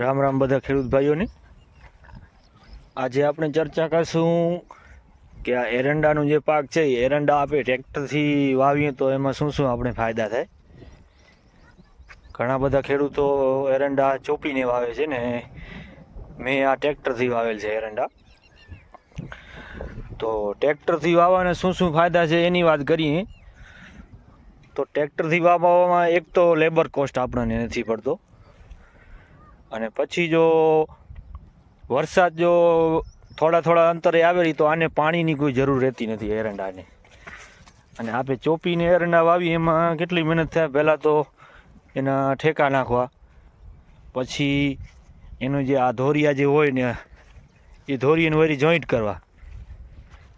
રામ રામ બધા ખેડૂત ભાઈઓને. આજે આપણે ચર્ચા કરશું કે આ એરંડાનું જે પાક છે, એ એરંડા આપણે ટ્રેક્ટરથી વાવીએ તો એમાં શું શું આપણે ફાયદા થાય? ઘણા બધા ખેડૂતો એરંડા ચોપીને વાવે છે ને, મેં આ ટ્રેક્ટરથી વાવેલ છે એરંડા. તો ટ્રેક્ટરથી વાવવાના શું શું ફાયદા છે એની વાત કરીએ. તો ટ્રેક્ટરથી વાવવામાં એક તો લેબર કોસ્ટ આપણને નથી પડતો. અને પછી જો વરસાદ જો થોડા થોડા અંતરે આવેલી તો આને પાણીની કોઈ જરૂર રહેતી નથી એરંડાને. અને આપણે ચોપીને એરંડા વાવી એમાં કેટલી મહેનત થાય? પહેલાં તો એના ઠેકા નાખવા. પછી એનું જે આ ધોરિયા જે હોય ને, એ ધોરીને વરી જોઈન્ટ કરવા.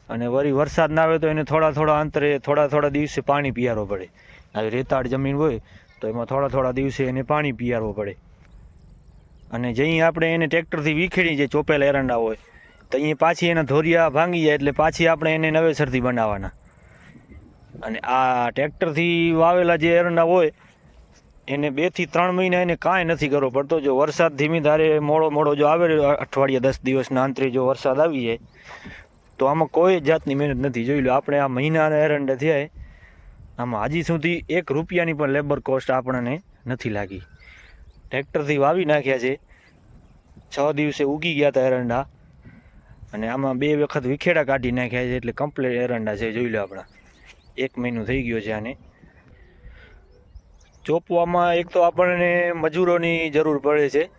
અને વરી વરસાદ ના આવે તો એને થોડા થોડા અંતરે, થોડા થોડા દિવસે પાણી પીયારવું પડે. આવી રેતાળ જમીન હોય તો એમાં થોડા થોડા દિવસે એને પાણી પીયારવું પડે. અને જઈ આપણે એને ટ્રેક્ટરથી વીખેડી જે ચોપેલા એરંડા હોય, તો અહીં પાછી એના ધોરિયા ભાંગી જાય એટલે પાછી આપણે એને નવેસરથી બનાવવાના. અને આ ટ્રેક્ટરથી વાવેલા જે એરંડા હોય, એને બેથી ત્રણ મહિના એને કાંઈ નથી કરવો પડતો. જો વરસાદ ધીમી ધારે મોડો મોડો જો આવે, અઠવાડિયા દસ દિવસના અંતરે જો વરસાદ આવી જાય, તો આમાં કોઈ જાતની મહેનત નથી. જોઈ લો, આપણે આ મહિનાના એરંડા થયા આમાં હજી સુધી એક રૂપિયાની પણ લેબર કોસ્ટ આપણને નથી લાગી. ટ્રેક્ટરથી વાવી નાખ્યા છે. છ દિવસે ઉગી ગયા હતા એરંડા. અને આમાં બે વખત વિખેડા કાઢી નાખ્યા છે એટલે કમ્પ્લીટ એરંડા છે, જોઈ લો આપણા. એક મહિનો થઈ ગયો છે આને. ચોપવામાં એક તો આપણને મજૂરોની જરૂર પડે છે.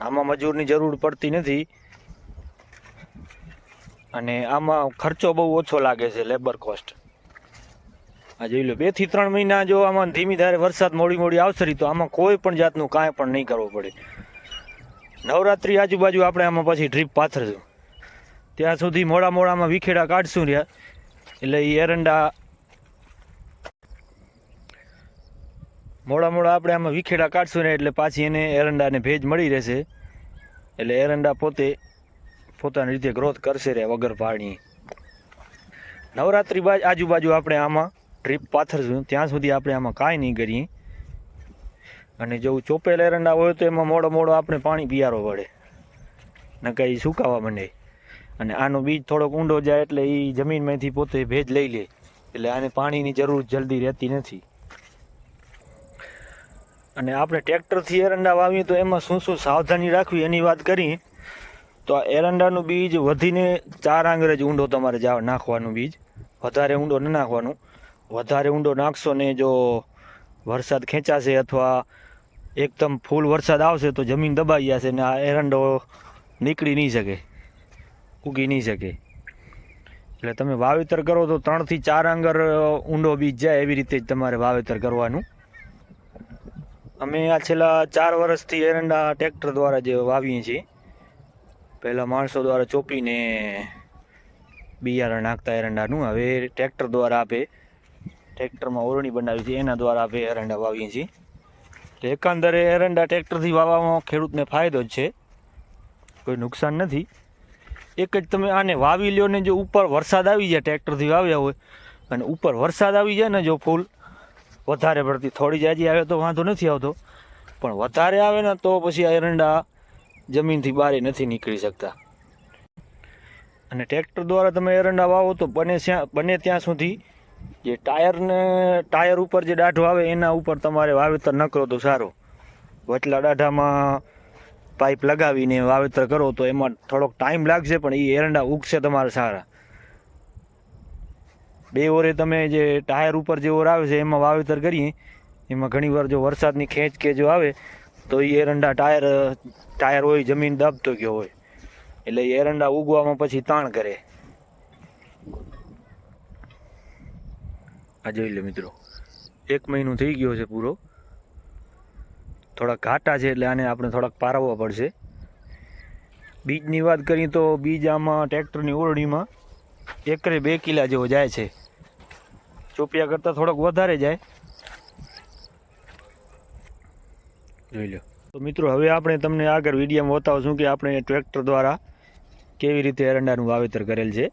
આમાં મજૂરની જરૂર પડતી નથી. અને આમાં ખર્ચો બહુ ઓછો લાગે છે લેબર કોસ્ટ આ જોઈ લો બેથી ત્રણ મહિના જો આમાં ધીમી ધારે વરસાદ મોડી મોડી આવશે તો આમાં કોઈ પણ જાતનું કાંઈ પણ નહીં કરવું પડે. નવરાત્રી આજુબાજુ આપણે આમાં પછી ડ્રીપ પાથરશું. ત્યાં સુધી મોડા મોડામાં વિખેડા કાઢશું રહ્યા. એટલે એ એરંડા મોડા મોડા આપણે આમાં વિખેડા કાઢશું ને એટલે પાછી એને એરંડાને ભેજ મળી રહેશે. એટલે એરંડા પોતે પોતાની રીતે ગ્રોથ કરશે રે વગર પાણી. નવરાત્રી બાજ આજુબાજુ આપણે આમાં ડ્રીપ પાથરશું. ત્યાં સુધી આપણે આમાં કાંઈ નહીં કરીએ. અને જો ચોપેલ એરંડા હોય તો એમાં મોડો મોડો આપણે પાણી પિયારો પડે ને એ સુકાવા માંડે. અને આનો બીજ થોડોક ઊંડો જાય એટલે એ જમીનમાંથી પોતે ભેજ લઈ લે. એટલે આને પાણીની જરૂર જલ્દી રહેતી નથી. અને આપણે ટ્રેક્ટરથી એરંડા વાવીએ તો એમાં શું શું સાવધાની રાખવી એની વાત કરીએ. તો આ એરંડાનું બીજ વધીને ચાર આંગળે જ ઊંડો તમારે જાવ નાખવાનું બીજ. વધારે ઊંડો ન નાખવાનું. વધારે ઊંડો નાખશો ને જો વરસાદ ખેંચાશે અથવા એકદમ ફૂલ વરસાદ આવશે તો જમીન દબાઈ જશે ને આ એરંડો નીકળી નહીં શકે, ઉગી નહીં શકે. એટલે તમે વાવેતર કરો તો ત્રણથી ચાર આંગર ઊંડો બીજ જાય એવી રીતે જ તમારે વાવેતર કરવાનું. અમે આ છેલ્લા ચાર વર્ષથી એરંડા ટ્રેક્ટર દ્વારા જે વાવીએ છીએ. પહેલાં માણસો દ્વારા ચોપીને બિયારણ નાખતા એરંડાનું હવે ટ્રેક્ટર દ્વારા આપે. ટ્રેક્ટરમાં ઓરણી બનાવી છે, એના દ્વારા આપણે એરંડા વાવીએ છીએ. એટલે એકંદરે એરંડા ટ્રેક્ટરથી વાવવામાં ખેડૂતને ફાયદો જ છે. કોઈ નુકસાન નથી. એક જ તમે આને વાવી લ્યો ને જો ઉપર વરસાદ આવી જાય ટ્રેક્ટરથી વાવ્યા હોય, અને ઉપર વરસાદ આવી જાય ને જો ફૂલ, વધારે પડતી થોડી જાજી આવે તો વાંધો નથી આવતો. પણ વધારે આવે ને તો પછી આ એરંડા જમીનથી બહાર નથી નીકળી શકતા. અને ટ્રેક્ટર દ્વારા તમે એરંડા વાવો તો બને ત્યાં બને ત્યાં સુધી જે ટાયરને ટાયર ઉપર જે દાઢો આવે એના ઉપર તમારે વાવેતર ન કરો તો સારું. વચલા દાઢામાં પાઇપ લગાવીને વાવેતર કરો તો એમાં થોડોક ટાઈમ લાગશે પણ એ એરંડા ઉગશે તમારે સારા. બે ઓરે તમે જે ટાયર ઉપર જે ઓર આવે છે એમાં વાવેતર કરીએ. એમાં ઘણીવાર જો વરસાદની ખેંચ કે જો આવે તો એ એરંડા ટાયર ટાયર હોય, જમીન દબતો ગયો હોય. એટલે એ એરંડા ઉગવામાં પછી તાણ કરે. આ જોઈ લો મિત્રો. એક મહિનો થઈ ગયો છે પૂરો. થોડાક ઘાટા છે એટલે આને આપણે થોડાક પારવવા પડશે. બીજની વાત કરીએ તો બીજ આમાં ટ્રેક્ટરની ઓરડીમાં એકરે બે કિલા જેવો જાય છે. ચોપિયા કરતાં થોડોક વધારે જાય. જોઈ લો. તો મિત્રો હવે આપણે તમને આગળ વિડીયોમાં બતાવશું કે આપણે ટ્રેક્ટર દ્વારા કેવી રીતે એરંડાનું વાવેતર કરેલ છે.